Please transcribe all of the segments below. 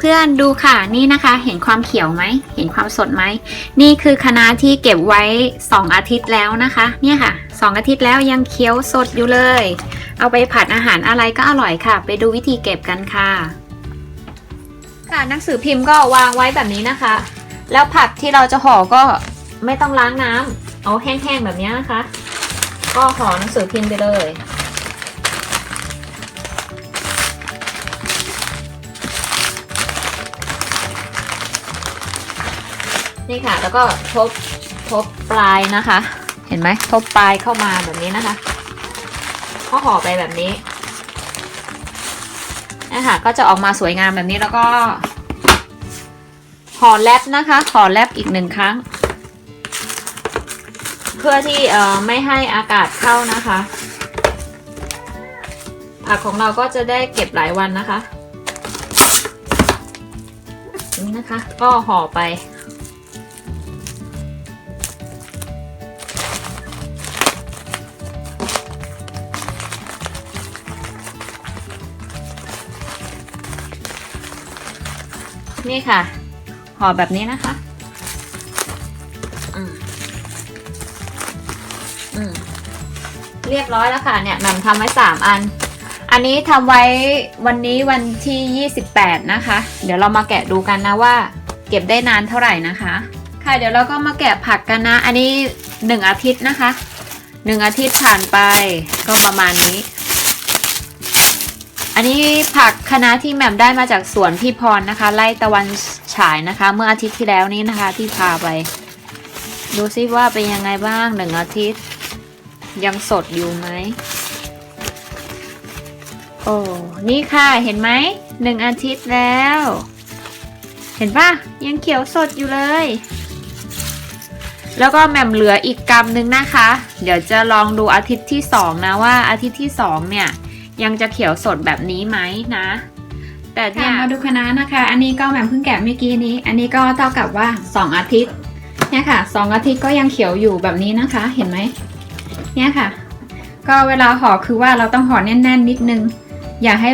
เพื่อนๆดูค่ะนี่นะคะ เห็นความเขียวไหมเห็นความสดไหมนี่คือคะน้าที่เก็บไว้ 2 อาทิตย์แล้วนะคะ เนี่ยค่ะ 2 อาทิตย์แล้วยังเคี้ยวสดอยู่เลย เอาไปผัดอาหารอะไรก็อร่อยค่ะ ไปดูวิธีเก็บกันค่ะ ค่ะหนังสือพิมพ์ก็วางไว้แบบนี้นะคะ แล้วผักที่เราจะห่อก็ไม่ต้องล้างน้ำเอาแห้งๆแบบนี้นะคะ ก็ห่อหนังสือพิมพ์ไปเลย นี่ค่ะ แล้วก็ทบทบปลายนะคะ เห็นไหมทบปลายเข้ามาแบบนี้นะคะก็ห่อไปแบบนี้นะคะก็จะออกมาสวยงามแบบนี้แล้วก็ห่อแรปนะคะห่อแรปอีกหนึ่งครั้ง เพื่อที่เอ่อไม่ให้อากาศเข้านะคะผักของเราก็จะได้เก็บหลายวันนะคะนี่นะคะ ก็ห่อไป นี่ค่ะห่อแบบนี้นะคะอืมอืมเรียบร้อยแล้วค่ะเนี่ยแหม่มทำไว้สามอัน อันนี้ทำไว้วันนี้วันที่ 28 นะคะ เดี๋ยวเรามาแกะดูกันนะว่า เก็บได้นานเท่าไหร่นะคะ ค่ะเดี๋ยวเราก็มาแกะผักกันนะ อันนี้ 1 อาทิตย์นะคะ 1 อาทิตย์ผ่านไปก็ประมาณนี้ อันนี้ผักคะน้าที่แหม่มได้มาจากสวนพี่พรนะคะ ไล่ตะวันฉายนะคะ เมื่ออาทิตย์ที่แล้วนี้นะคะ ที่พาไป ดูซิว่าเป็นยังไงบ้างหนึ่งอาทิตย์ ยังสดอยู่ไหมโอ้นี่ค่ะเห็นไหมหนึ่งอาทิตย์แล้ว เห็นปะยังเขียวสดอยู่เลย แล้วก็แหม่มเหลืออีกกำหนึ่งนะคะ เดี๋ยวจะลองดูอาทิตย์ที่สองนะว่าอาทิตย์ที่สองเนี่ย ยังจะเขียวสดแบบนี้ไหมนะ แต่เนี่ยมาดูคณะนะคะ อันนี้ก็แหม่มเพิ่งแกะเมื่อกี้นี้ อันนี้ก็เท่ากับว่า 2 อาทิตย์เนี่ยค่ะ 2 อาทิตย์ก็ยังเขียวอยู่แบบนี้นะคะ เห็นไหมเนี่ยค่ะ ก็เวลาห่อคือว่าเราต้องห่อแน่น ๆ นิดนึง อย่าให้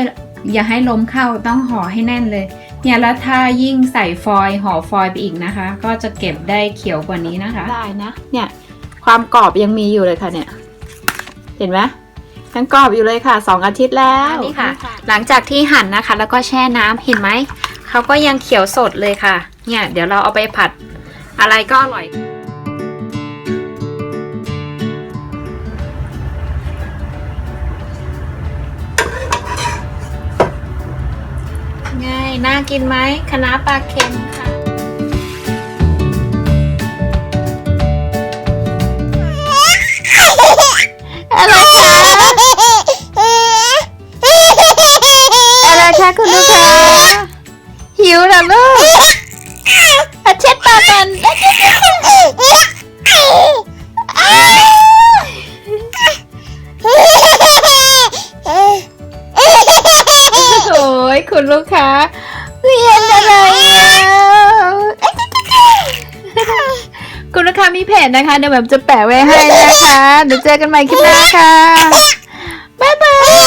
อย่าให้ลมเข้าต้องห่อให้แน่นเลยเนี่ยแล้วถ้ายิ่งใส่ฟอยล์ห่อฟอยล์ไปอีกนะคะ ก็จะเก็บได้เขียวกว่านี้นะคะ ได้นะ เนี่ย ความกรอบยังมีอยู่เลยค่ะเนี่ย เห็นไหม ยังกรอบอยู่เลยค่ะ 2 อาทิตย์แล้วนี่ค่ะ หลังจากที่หั่นนะคะ แล้วก็แช่น้ำเห็นไหมเขาก็ยังเขียวสดเลยค่ะ เนี่ย เดี๋ยวเราเอาไปผัดอะไรก็อร่อยไงน่ากินไหมคะน้าปลาเค็มค่ะ คะคุณลูกค้าหิวเหรอลูกอาเช็ดปากกันโอ้ยคุณลูกค้าเรียนอะไรอะคุณลูกค้ามีเพจนะคะเดี๋ยวแบบจะแปะไว้ให้นะคะ เดี๋ยวเจอกันใหม่คลิปหน้าค่ะ บ๊ายบาย